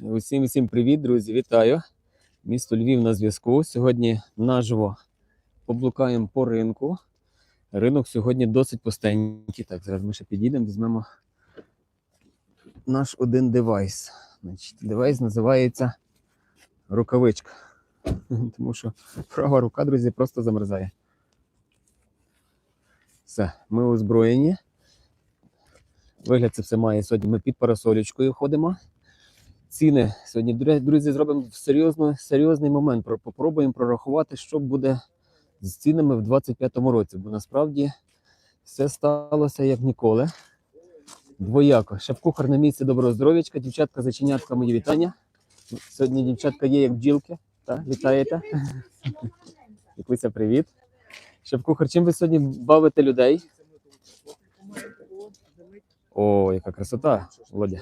Усім всім привіт, друзі! Вітаю! Місто Львів на зв'язку. Сьогодні наживо поблукаємо по ринку. Ринок сьогодні досить пустенький. Так, зараз ми ще підійдемо, візьмемо наш один девайс. Значить, девайс називається рукавичка. Тому що права рука, друзі, просто замерзає. Все, ми озброєні. Вигляд це все має сьогодні. Ми під парасолічкою ходимо. Ціни сьогодні, друзі, зробимо серйозно, серйозний момент. Про- Попробуємо прорахувати, що буде з цінами в 25-му році. Бо насправді все сталося як ніколи. Двояко. Шеф-кухар на місці доброго здоров'ячка. Дівчатка, зачинятка, мої вітання. Сьогодні дівчатка є як бджілки. Так, вітаєте. Якуся, привіт. Шеф-кухар, чим ви сьогодні бавите людей? О, яка красота, Володя.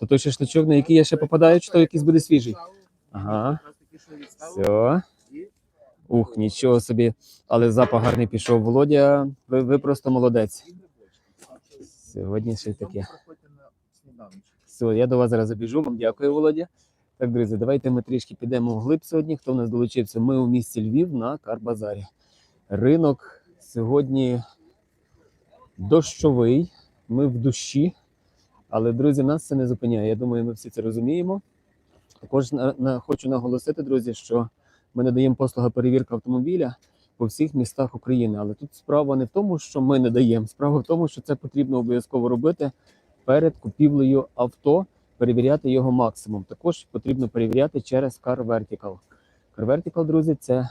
То той шашличок, на який я ще попадаю, чи то якийсь буде свіжий? Ага. Все. Ух, нічого собі. Але запах гарний пішов. Володя, ви, ви просто молодець. Сьогодні ще таке. Все, я до вас зараз забіжу. Вам дякую, Володя. Так, друзі, давайте ми трішки підемо вглиб сьогодні. Хто в нас долучився? Ми у місті Львів на Карбазарі. Ринок сьогодні дощовий. Ми в душі. Але, друзі, нас це не зупиняє. Я думаю, ми всі це розуміємо. Також на, на, хочу наголосити, друзі, що ми надаємо послуги перевірки автомобіля по всіх містах України. Але тут справа не в тому, що ми не даємо. Справа в тому, що це потрібно обов'язково робити перед купівлею авто, перевіряти його максимум. Також потрібно перевіряти через Car Vertical. Car Vertical, друзі, це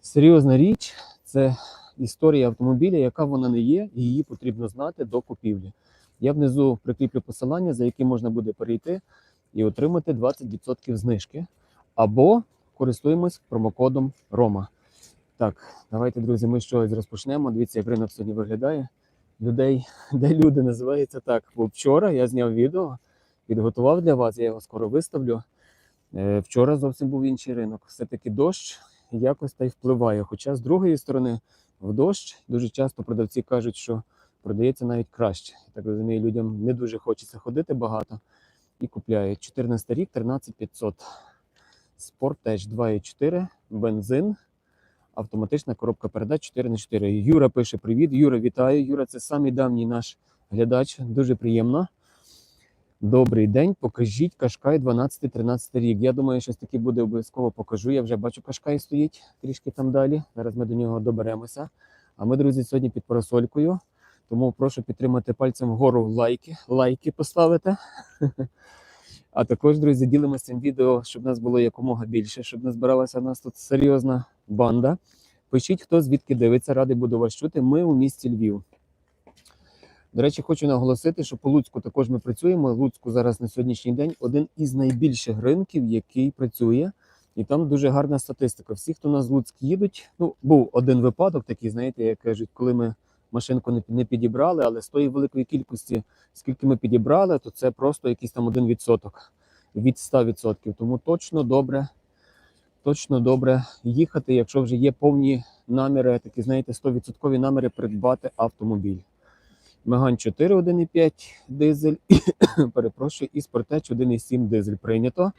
серйозна річ. Це історія автомобіля, яка вона не є, і її потрібно знати до купівлі. Я внизу прикріплю посилання, за яким можна буде перейти і отримати 20% знижки. Або користуємось промокодом Рома. Так, давайте, друзі, ми щось розпочнемо. Дивіться, як ринок сьогодні виглядає. Людей, де люди називається так. Бо вчора я зняв відео, підготував для вас, я його скоро виставлю. Е, Вчора зовсім був інший ринок. Все-таки дощ якось та й впливає. Хоча з другої сторони, в дощ дуже часто продавці кажуть, що продається навіть краще. Так розумію, людям не дуже хочеться ходити багато і купляють. 14 рік, 13500. Спортеж 2,4, бензин, автоматична коробка передач 4 на 4 Юра пише: Привіт, Юра, вітаю. Юра, це самий давній наш глядач. Дуже приємно. Добрий день. Покажіть Кашкай 12-13 рік. Я думаю, щось таке буде обов'язково покажу. Я вже бачу, Кашкай стоїть трішки там далі. Зараз ми до нього доберемося. А ми, друзі, сьогодні під парасолькою. Тому прошу підтримати пальцем вгору лайки, лайки поставити. А також, друзі, ділимося цим відео, щоб нас було якомога більше, щоб не збиралася в нас тут серйозна банда. Пишіть, хто звідки дивиться, радий буду вас чути. Ми у місті Львів. До речі, хочу наголосити, що по Луцьку також ми працюємо. Луцьку зараз на сьогоднішній день один із найбільших ринків, який працює. І там дуже гарна статистика. Всі, хто на Луцьк їдуть, ну був один випадок, такий, знаєте, як кажуть, коли ми машинку не, не підібрали, але з тої великої кількості, скільки ми підібрали, то це просто якийсь там один відсоток від 100%. Тому точно добре, точно добре їхати, якщо вже є повні наміри, такі, знаєте, 100% наміри придбати автомобіль. Меган 4 1,5 дизель, перепрошую, і Спортеч 1,7 дизель прийнято.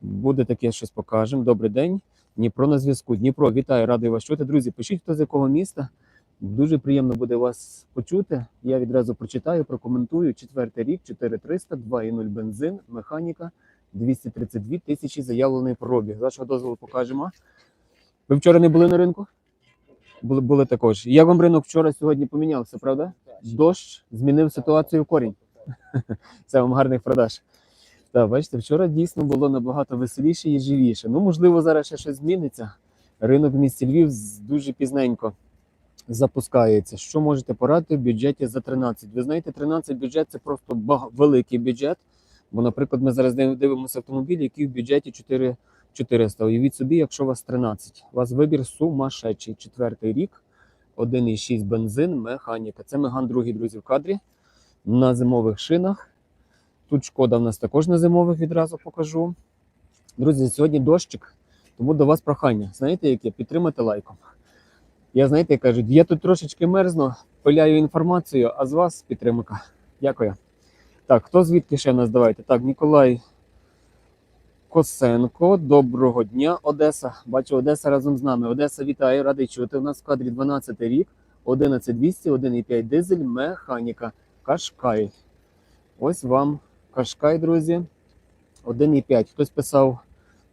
Буде таке щось покажемо. Добрий день. Дніпро на зв'язку. Дніпро, вітаю, радий вас чути. Друзі, пишіть, хто з якого міста. Дуже приємно буде вас почути. Я відразу прочитаю, прокоментую. Четвертий рік, 4300, 2,0 бензин, механіка, 232 тисячі заявлений пробіг. З вашого дозволу покажемо. Ви вчора не були на ринку? Були, були також. Як вам ринок вчора сьогодні помінявся, правда? Дощ змінив ситуацію в корінь. Це вам гарних продаж. Так, бачите, вчора дійсно було набагато веселіше і живіше. Ну, можливо, зараз ще щось зміниться. Ринок в місті Львів дуже пізненько запускається. Що можете порадити в бюджеті за 13? Ви знаєте, 13 бюджет це просто великий бюджет. Бо, наприклад, ми зараз див- дивимося автомобіль, який в бюджеті 4 400. Уявіть собі, якщо у вас 13. У вас вибір сумасшедший. Четвертий рік, 1,6 бензин, механіка. Це Меган другий, друзі, в кадрі. На зимових шинах. Тут шкода в нас також на зимових відразу покажу. Друзі, сьогодні дощик, тому до вас прохання. Знаєте, яке? Підтримати лайком. Я знаєте, кажуть, я тут трошечки мерзну, пиляю інформацію, а з вас підтримка. Дякую. Так, хто звідки ще нас давайте? Так, Ніколай Косенко, доброго дня, Одеса. Бачу, Одеса разом з нами. Одеса вітає, радий чути. У нас в кадрі 12 рік, 11200, 1,5 дизель, механіка. Кашкай. Ось вам Кашкай, друзі. 1,5. Хтось писав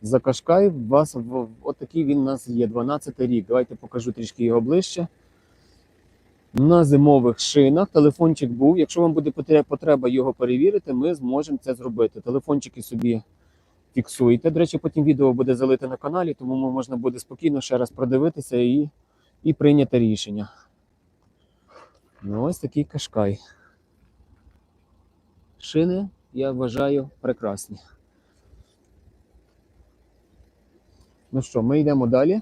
за Кашкай. Вас отакий він у нас є. 12 рік. Давайте покажу трішки його ближче. На зимових шинах телефончик був. Якщо вам буде потреба його перевірити, ми зможемо це зробити. Телефончики собі фіксуйте. До речі, потім відео буде залите на каналі, тому можна буде спокійно ще раз продивитися і, і прийняти рішення. Ну, ось такий кашкай. Шини, я вважаю, прекрасні. Ну що, ми йдемо далі,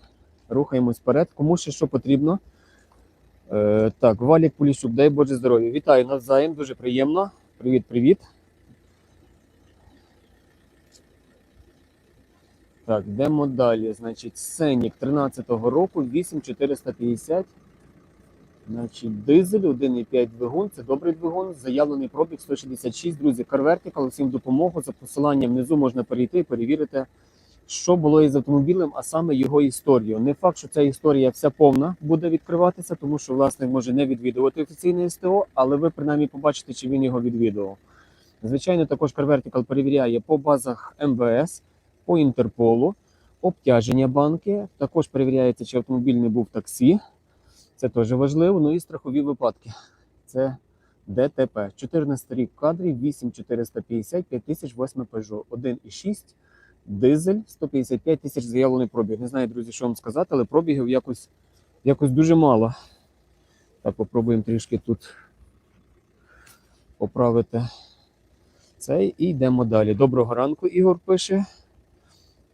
рухаємось вперед. Кому ще що потрібно? Е, так, Валік Поліщук, дай Боже здоров'я. Вітаю навзаєм, дуже приємно. Привіт, Так, йдемо далі. Значить, Сенік 13-го року, 8450. Значить, дизель 1,5 двигун. Це добрий двигун. Заявлений пробіг 166. Друзі, CarVertical, всім допомогу. За посиланням внизу можна перейти і перевірити, що було із автомобілем, а саме його історію. Не факт, що ця історія вся повна буде відкриватися, тому що власник може не відвідувати офіційне СТО, але ви принаймні побачите, чи він його відвідував. Звичайно, також CarVertical перевіряє по базах МВС, по Інтерполу, обтяження банки. Також перевіряється, чи автомобіль не був в таксі. Це теж важливо. Ну і страхові випадки. Це ДТП. 14 рік в кадрі, 8450, 5008 Peugeot, 1,6, дизель, 155 тисяч заявлений пробіг. Не знаю, друзі, що вам сказати, але пробігів якось, якось дуже мало. Так, попробуємо трішки тут поправити цей і йдемо далі. Доброго ранку, Ігор пише.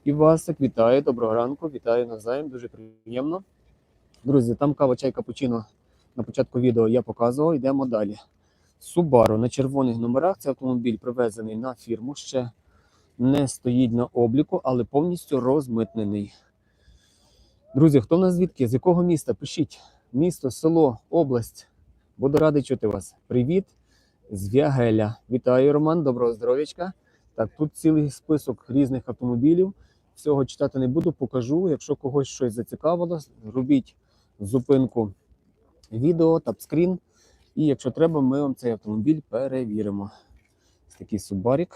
Івасик, вітаю, доброго ранку, вітаю навзаєм, дуже приємно. Друзі, там кава чай капучино на початку відео я показував. Йдемо далі. Subaru на червоних номерах. Це автомобіль привезений на фірму, ще не стоїть на обліку, але повністю розмитнений. Друзі, хто в нас звідки? З якого міста? Пишіть. Місто, село, область. Буду радий чути вас. Привіт з Вягеля. Вітаю, Роман, доброго здоров'ячка. Так, тут цілий список різних автомобілів. Всього читати не буду, покажу. Якщо когось щось зацікавило, робіть зупинку відео, тапскрін. І якщо треба, ми вам цей автомобіль перевіримо. Ось такий Субарік.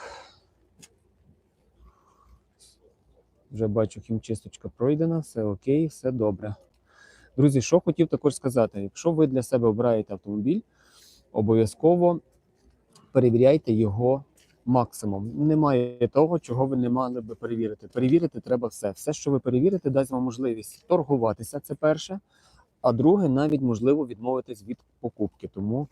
Вже бачу, хімчисточка пройдена, все окей, все добре. Друзі, що хотів також сказати: якщо ви для себе обираєте автомобіль, обов'язково перевіряйте його максимум. Немає того, чого ви не мали би перевірити. Перевірити треба все. Все, що ви перевірите, дасть вам можливість торгуватися. Це перше. А друге, навіть можливо відмовитись від покупки. Тому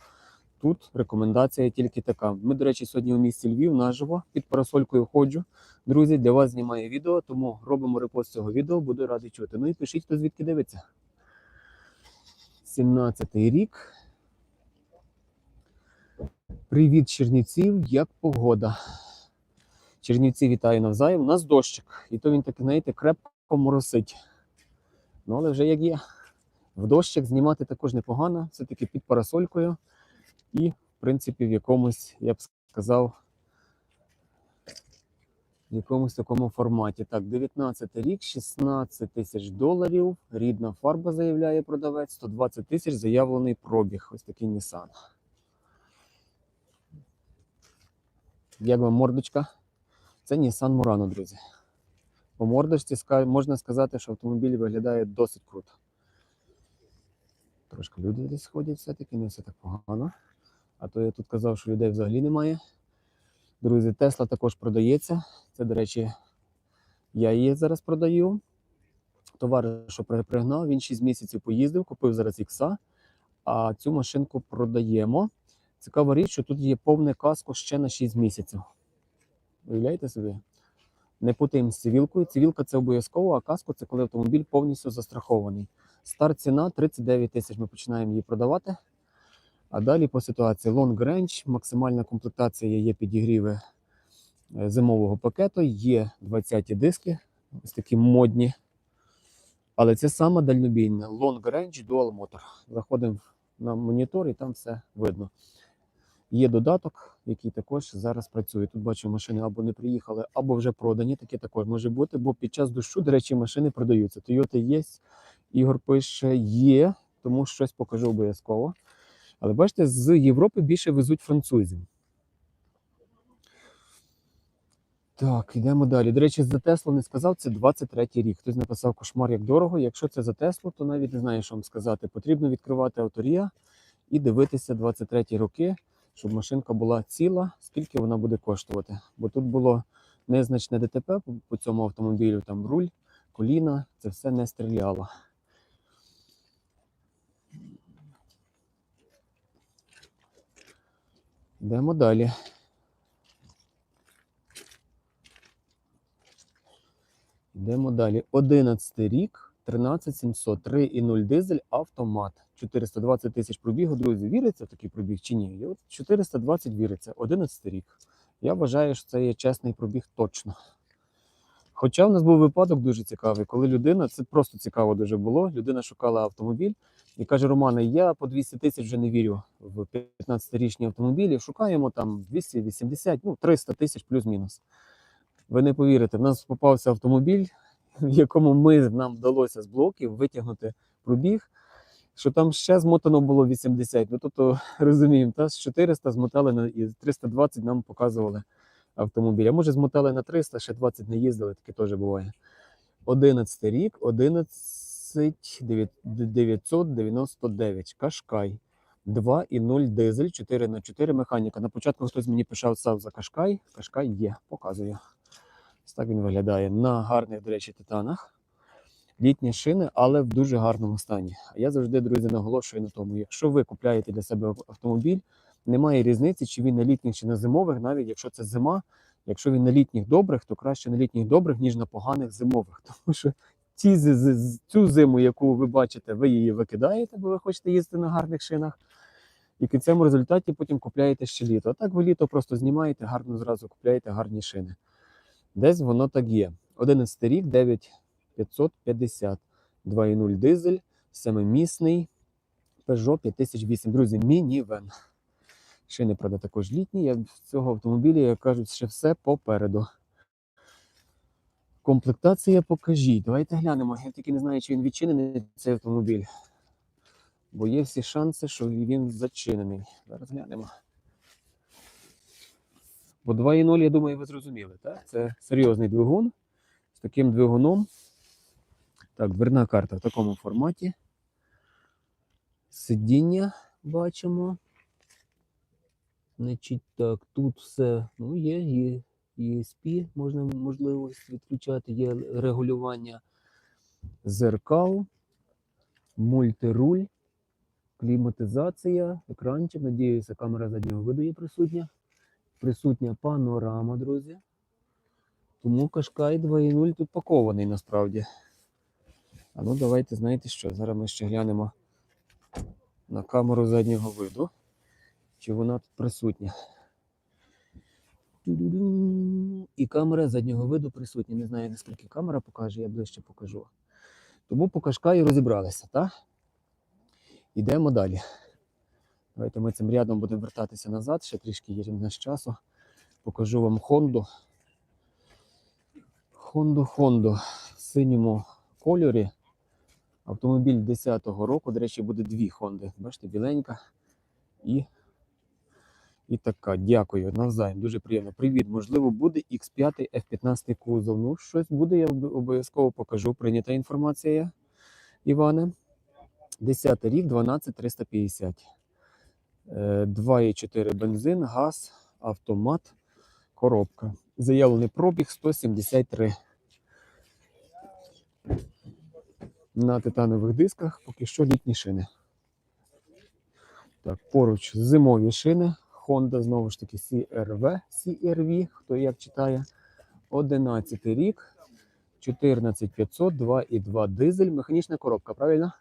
тут рекомендація тільки така. Ми, до речі, сьогодні у місті Львів наживо під парасолькою ходжу. Друзі, для вас знімаю відео, тому робимо репост цього відео, буду радий чути. Ну і пишіть, хто звідки дивиться. 17-й рік. Привіт, Чернівців, як погода. Чернівці вітаю навзаєм. У нас дощик. І то він такий, знаєте, крепко моросить. Ну, але вже як є. В дощик знімати також непогано, все-таки під парасолькою. І, в принципі, в якомусь, я б сказав, в якомусь такому форматі. Так, 19 рік, 16 тисяч доларів. Рідна фарба заявляє продавець, 120 тисяч заявлений пробіг. Ось такий Nissan. Як вам мордочка? Це Nissan Murano, друзі. По мордочці можна сказати, що автомобіль виглядає досить круто. Трошки люди десь ходять все-таки, не все так погано. А то я тут казав, що людей взагалі немає. Друзі, Тесла також продається. Це, до речі, я її зараз продаю. Товариш, що пригнав, він 6 місяців поїздив, купив зараз ікса, а цю машинку продаємо. Цікава річ, що тут є повне каско ще на 6 місяців. Уявляєте собі? Не путаємо з цивілкою. Цивілка це обов'язково, а каско це коли автомобіль повністю застрахований. Старт ціна 39 тисяч. Ми починаємо її продавати. А далі по ситуації Long Range, максимальна комплектація є підігріви е, зимового пакету, є 20 диски, ось такі модні. Але це саме дальнобійне Long Range Dual Motor. Заходимо на монітор і там все видно. Є додаток, який також зараз працює. Тут бачу, машини або не приїхали, або вже продані. Таке також може бути, бо під час дощу, до речі, машини продаються. Toyota є, Ігор пише, є, тому щось покажу обов'язково. Але бачите, з Європи більше везуть французів. Так, йдемо далі. До речі, за Теслу не сказав, це 23-й рік. Хтось написав кошмар як дорого. Якщо це за Теслу, то навіть не знаю, що вам сказати. Потрібно відкривати авторія і дивитися 23-ті роки, щоб машинка була ціла, скільки вона буде коштувати. Бо тут було незначне ДТП по, цьому автомобілю, там руль, коліна, це все не стріляло. Йдемо далі. Йдемо далі. 11 рік, 13700, 3,0 дизель, автомат. 420 тисяч пробігу. Друзі, віриться в такий пробіг чи ні? І от 420 віриться. 11 рік. Я вважаю, що це є чесний пробіг точно. Хоча в нас був випадок дуже цікавий, коли людина, це просто цікаво дуже було. Людина шукала автомобіль і каже: Романе, я по 200 тисяч вже не вірю в 15-річні автомобілі. Шукаємо там 280, ну 300 тисяч плюс-мінус. Ви не повірите, в нас попався автомобіль, в якому ми нам вдалося з блоків витягнути пробіг, що там ще змотано було 80. Ну тобто розуміємо, та з 400 змотали на і 320 нам показували автомобіль. А може змотали на 300, ще 20 не їздили, таке теж буває. 11 рік, 11 999, Кашкай. 2,0 дизель, 4 на 4 механіка. На початку хтось мені писав сав за Кашкай. Кашкай є, показую. Ось так він виглядає на гарних, до речі, титанах. Літні шини, але в дуже гарному стані. Я завжди, друзі, наголошую на тому, якщо ви купляєте для себе автомобіль, немає різниці, чи він на літніх, чи на зимових, навіть якщо це зима. Якщо він на літніх добрих, то краще на літніх добрих, ніж на поганих зимових. Тому що ці, цю зиму, яку ви бачите, ви її викидаєте, бо ви хочете їздити на гарних шинах. І в кінцевому результаті потім купляєте ще літо. А так ви літо просто знімаєте, гарно зразу купляєте гарні шини. Десь воно так є. 11 рік, 9550, 2,0 дизель, семимісний, Peugeot 5008. Друзі, мінівен. Шини, правда, також літні. Я в цього автомобіля, як кажуть, ще все попереду. Комплектація покажіть. Давайте глянемо. Я тільки не знаю, чи він відчинений цей автомобіль. Бо є всі шанси, що він зачинений. Зараз глянемо. Бо 2.0, я думаю, ви зрозуміли, так? Це серйозний двигун з таким двигуном. Так, дверна карта в такому форматі. Сидіння бачимо. Значить, так, тут все ну, є, є ESP, можна можливість відключати, є регулювання зеркал, мультируль, кліматизація, екранчик. Надіюся, камера заднього виду є присутня. Присутня панорама, друзі. Тому Кашкай 2.0 тут пакований насправді. А ну давайте, знаєте що? Зараз ми ще глянемо на камеру заднього виду. Чи вона тут присутня? І камера заднього виду присутня. Не знаю, наскільки камера покаже, я ближче покажу. Тому по Кашкаю розібралися, так? Йдемо далі. Давайте ми цим рядом будемо вертатися назад, ще трішки є в нас часу. Покажу вам Хонду. Хонду Хонду в синьому кольорі. Автомобіль 10-го року. До речі, буде дві Хонди. Бачите, біленька і, і така. Дякую. Навзаєм. Дуже приємно. Привіт. Можливо, буде X5 F15 кузов. Ну, щось буде, я обов'язково покажу. Прийнята інформація, Іване. 10 рік, 12350. Е, 2,4 бензин, газ, автомат, коробка. Заявлений пробіг 173. На титанових дисках поки що літні шини. Так, поруч зимові шини. Honda знову ж таки CRV, CRV, хто як читає. 11 рік, 14500, 2,2 дизель, механічна коробка, правильно?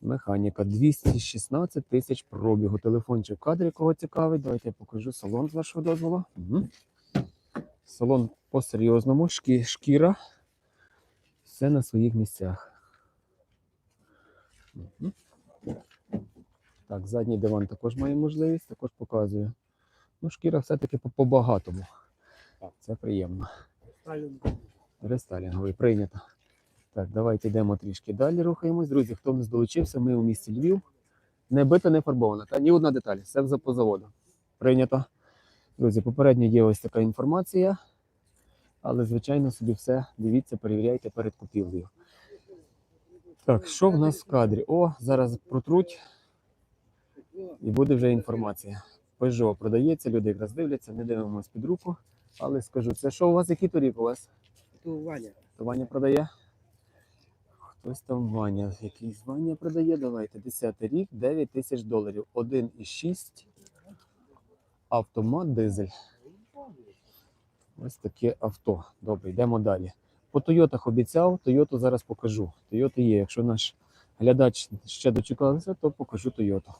Механіка 216 тисяч пробігу. Телефончик в кадрі, кого цікавить. Давайте я покажу салон з вашого дозволу. Угу. Салон по-серйозному, шкі, шкіра. Все на своїх місцях. Так, задній диван також має можливість, також показую. Ну, шкіра все-таки по- по-багатому. Це приємно. Рестайлінговий прийнято. Так, давайте йдемо трішки далі. Рухаємось. Друзі, хто не долучився, ми у місті Львів. Не бита, не фарбована. Та ні одна деталь, все за по заводу. Прийнято. Друзі, попередньо є ось така інформація. Але, звичайно, собі все дивіться, перевіряйте перед купівлею. Так, що в нас в кадрі? О, зараз протруть і буде вже інформація. Peugeot продається, люди якраз дивляться, не дивимося під руку. Але скажу, це що у вас, який торік у вас? Ту Ваня. То Ваня продає? Хтось там Ваня. Якийсь Ваня продає. Давайте. 10 рік, 9 тисяч доларів. 1,6. Автомат дизель. Ось таке авто. Добре, йдемо далі. По Тойотах обіцяв, Тойоту зараз покажу. Тойоти є. Якщо наш глядач ще дочекався, то покажу Тойоту.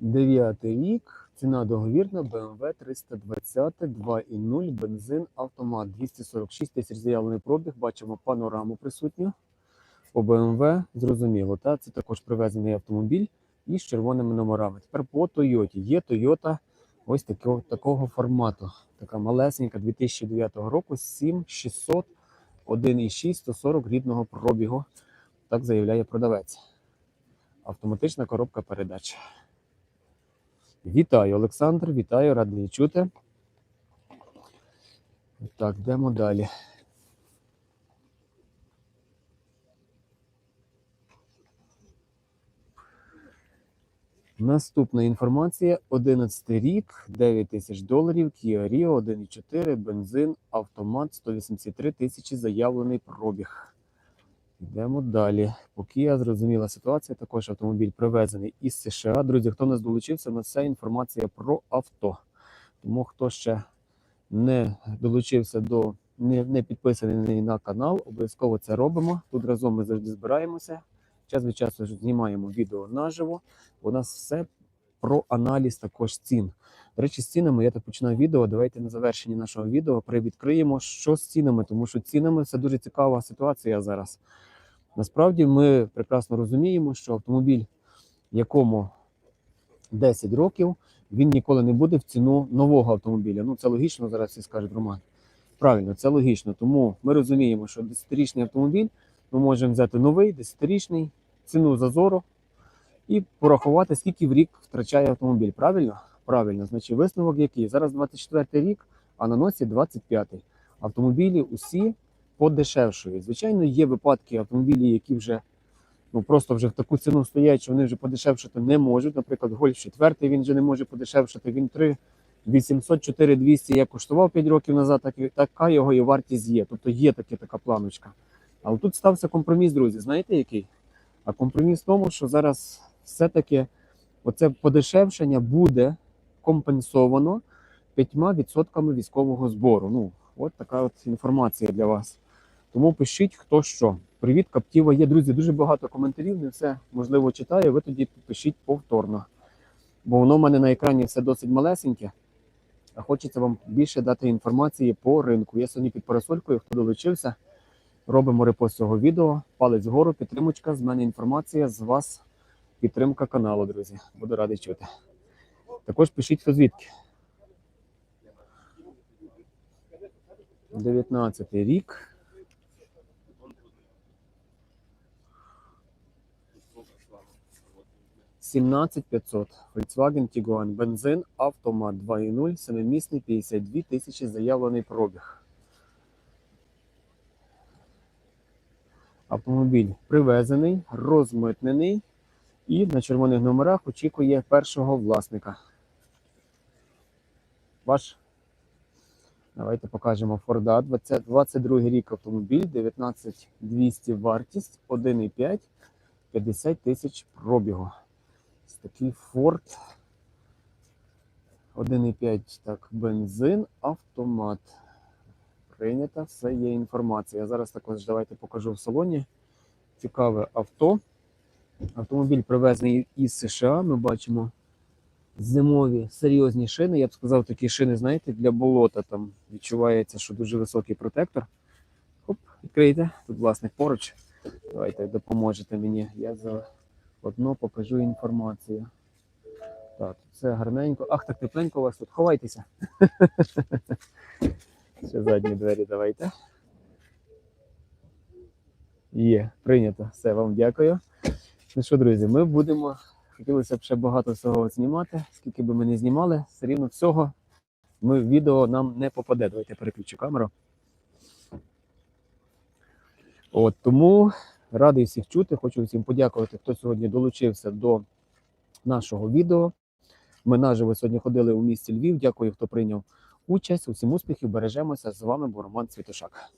Дев'ятий рік, ціна договірна, BMW 320, 2.0, бензин, автомат, 246 тисяч заявлений пробіг, бачимо панораму присутню. По BMW, зрозуміло, та? це також привезений автомобіль із червоними номерами. Тепер по Toyota. Є Toyota ось такого, такого формату. Така малесенька 2009 року, 7600, 1.6, 140 рідного пробігу. Так заявляє продавець. Автоматична коробка передач. Вітаю, Олександр, вітаю, радий чути. Так, йдемо далі. Наступна інформація: 11 рік, 9 тисяч доларів, Kia Rio 1.4, бензин, автомат, 183 тисячі заявлений пробіг. Йдемо далі. Поки я зрозуміла ситуація, також автомобіль привезений із США. Друзі, хто нас долучився, нас вся інформація про авто. Тому хто ще не долучився до не, не підписаний на канал, обов'язково це робимо. Тут разом ми завжди збираємося. Час від часу знімаємо відео наживо. У нас все про аналіз також цін. До речі, з цінами я так починаю відео. Давайте на завершенні нашого відео привідкриємо, що з цінами, тому що цінами це дуже цікава ситуація зараз. Насправді ми прекрасно розуміємо, що автомобіль, якому 10 років, він ніколи не буде в ціну нового автомобіля. Ну це логічно, зараз всі скажуть Роман. Правильно, це логічно. Тому ми розуміємо, що 10-річний автомобіль ми можемо взяти новий, 10-річний, ціну зазору і порахувати, скільки в рік втрачає автомобіль. Правильно? Правильно. Значить, висновок який? Зараз 24 й рік, а на носі 25-й. Автомобілі усі подешевшують. Звичайно, є випадки автомобілі, які вже ну просто вже в таку ціну стоять, що вони вже подешевшити не можуть. Наприклад, Гольф 4 він вже не може подешевшити. Він 3 800 4200 я коштував 5 років назад, так і така його і вартість є. Тобто є таке така планочка. Але тут стався компроміс, друзі. Знаєте який? А компроміс в тому, що зараз все-таки оце подешевшення буде компенсовано 5% військового збору. Ну, от така от інформація для вас. Тому пишіть, хто що. Привіт, Каптіва є. Друзі, дуже багато коментарів, не все можливо читаю. Ви тоді пишіть повторно. Бо воно в мене на екрані все досить малесеньке. А хочеться вам більше дати інформації по ринку. Я сьогодні під парасолькою, хто долучився, робимо репост цього відео. Палець вгору, підтримочка. З мене інформація, з вас підтримка каналу, друзі. Буду радий чути. Також пишіть, хто звідки. 19 рік. Сімнадцять 500. Volkswagen Tiguan. Бензин, автомат 2.0, семимісний 52 тисячі заявлений пробіг. Автомобіль привезений, розмитнений і на червоних номерах очікує першого власника. Ваш. Давайте покажемо Форда. 22 рік автомобіль, 19200 вартість, 1,5, 50 тисяч пробігу. Ось такий Ford. 1,5 так, бензин, автомат. Прийнята, все є інформація. Я зараз також давайте покажу в салоні. Цікаве авто. Автомобіль привезений із США. Ми бачимо зимові серйозні шини. Я б сказав, такі шини, знаєте, для болота. Там відчувається, що дуже високий протектор. Хоп, відкрийте. Тут власник поруч. Давайте допоможете мені. Я заодно покажу інформацію. Так, це гарненько. Ах, так тепленько у вас тут. Ховайтеся. Ще задні двері давайте. Є, прийнято. Все, вам дякую. Ну що, друзі, ми будемо. Хотілося б ще багато всього знімати. Скільки би ми не знімали, все рівно всього ми відео нам не попаде. Давайте переключу камеру. От тому радий всіх чути. Хочу всім подякувати, хто сьогодні долучився до нашого відео. Ми наживо сьогодні ходили у місті Львів. Дякую, хто прийняв участь. Усім успіхів, бережемося. З вами був Роман Цвітошак.